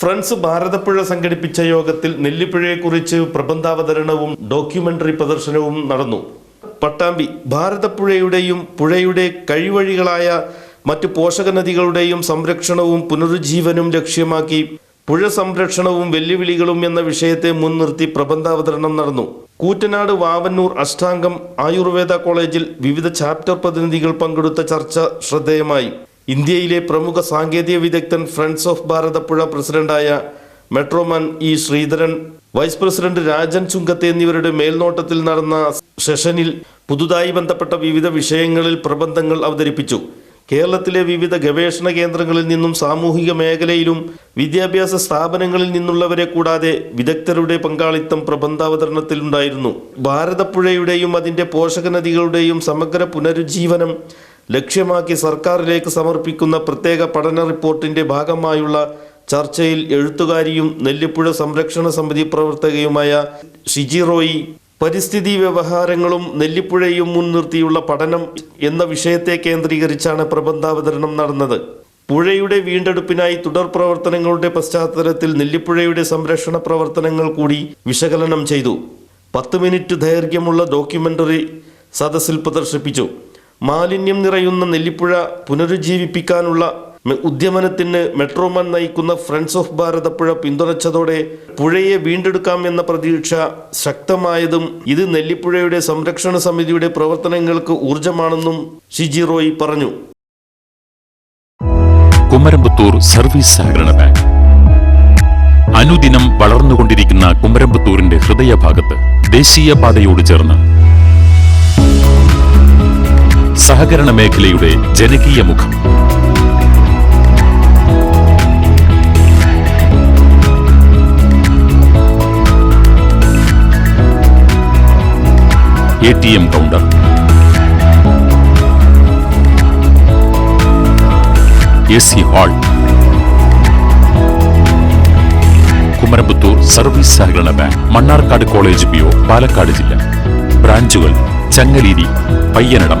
Friends Bharathapuzha സംഘടിപ്പിച്ച യോഗത്തിൽ നെല്ലിപ്പുഴയെക്കുറിച്ച് പ്രബന്ധാവതരണവും documentary പ്രദർശനവും നടന്നു. പട്ടാമ്പി ഭാരതപ്പുഴയുടെയും പുഴയുടെ കഴിവഴികളായ മറ്റു പോഷക നദികളുടെയും സംരക്ഷണവും പുനരുജ്ജീവനും ലക്ഷ്യമാക്കി പുഴ സംരക്ഷണവും വെല്ലുവിളികളും എന്ന വിഷയത്തെ മുൻനിർത്തി പ്രബന്ധാവതരണം നടന്നു. കൂറ്റനാട് വാവന്നൂർ അഷ്ടാംഗം ആയുർവേദ കോളേജിൽ വിവിധ ചാപ്റ്റർ പ്രതിനിധികൾ പങ്കെടുത്ത ചർച്ച ശ്രദ്ധേയമായി. ഇന്ത്യയിലെ പ്രമുഖ സാങ്കേതിക വിദഗ്ധൻ ഫ്രണ്ട്സ് ഓഫ് ഭാരതപ്പുഴ പ്രസിഡന്റായ metroman E Sreedharan vice president Rajan Chungath എന്നിവരുടെ മേൽനോട്ടത്തിൽ നടന്ന സെഷനിൽ പുതുതായി ബന്ധപ്പെട്ട വിവിധ വിഷയങ്ങളിൽ പ്രബന്ധങ്ങൾ അവതരിപ്പിച്ചു. കേരളത്തിലെ വിവിധ ഗവേഷണ കേന്ദ്രങ്ങളിൽ നിന്നും സാമൂഹിക മേഖലയിലും വിദ്യാഭ്യാസ സ്ഥാപനങ്ങളിൽ നിന്നുള്ളവരെ കൂടാതെ വിദഗ്ധരുടെ പങ്കാളിത്തം പ്രബന്ധാവതരണത്തിലുണ്ടായിരുന്നു. ഭാരതപ്പുഴയുടെയും അതിന്റെ പോഷക നദികളുടെയും സമഗ്ര പുനരുജ്ജീവനം ലക്ഷ്യമാക്കി സർക്കാരിലേക്ക് സമർപ്പിക്കുന്ന പ്രത്യേക പഠന റിപ്പോർട്ടിന്റെ ഭാഗമായുള്ള ചർച്ചയിൽ എഴുത്തുകാരിയും നെല്ലിപ്പുഴ സംരക്ഷണ സമിതി പ്രവർത്തകയുമായ ഷിജിറോയി പരിസ്ഥിതി വ്യവഹാരങ്ങളും നെല്ലിപ്പുഴയും മുൻനിർത്തിയുള്ള പഠനം എന്ന വിഷയത്തെ കേന്ദ്രീകരിച്ചാണ് പ്രബന്ധാവതരണം നടന്നത്. പുഴയുടെ വീണ്ടെടുപ്പിനായി തുടർ പ്രവർത്തനങ്ങളുടെ പശ്ചാത്തലത്തിൽ നെല്ലിപ്പുഴയുടെ സംരക്ഷണ പ്രവർത്തനങ്ങൾ കൂടി വിശകലനം ചെയ്തു. പത്ത് മിനിറ്റ് ദൈർഘ്യമുള്ള ഡോക്യുമെന്ററി സദസ്സിൽ പ്രദർശിപ്പിച്ചു. മാലിന്യം നിറയുന്ന നെല്ലിപ്പുഴ പുനരുജ്ജീവിപ്പിക്കാനുള്ള ഉദ്യമനത്തിന് മെട്രോമാൻ നയിക്കുന്ന ഫ്രണ്ട്സ് ഓഫ് ഭാരതപ്പുഴ പിന്തുണച്ചതോടെ പുഴയെ വീണ്ടെടുക്കാം എന്ന പ്രതീക്ഷ ശക്തമായതും ഇത് നെല്ലിപ്പുഴയുടെ സംരക്ഷണ സമിതിയുടെ പ്രവർത്തനങ്ങൾക്ക് ഊർജമാണെന്നും ഷിജി റോയ് പറഞ്ഞു. കുമരമ്പത്തൂർ സർവീസ് സഹകരണ ബാങ്ക്. അനുദിനം വളർന്നുകൊണ്ടിരിക്കുന്ന കുമരമ്പത്തൂരിന്റെ ഹൃദയഭാഗത്ത് ദേശീയപാതയോട് ചേർന്ന് സഹകരണ മേഖലയുടെ ജനകീയ മുഖം. A T M counter A C hall Kumaramputhur service സഹകരണ bank Mannarkkad college PO Palakkad ജില്ല. ബ്രാഞ്ചുകൾ Changaleri Payyanadam.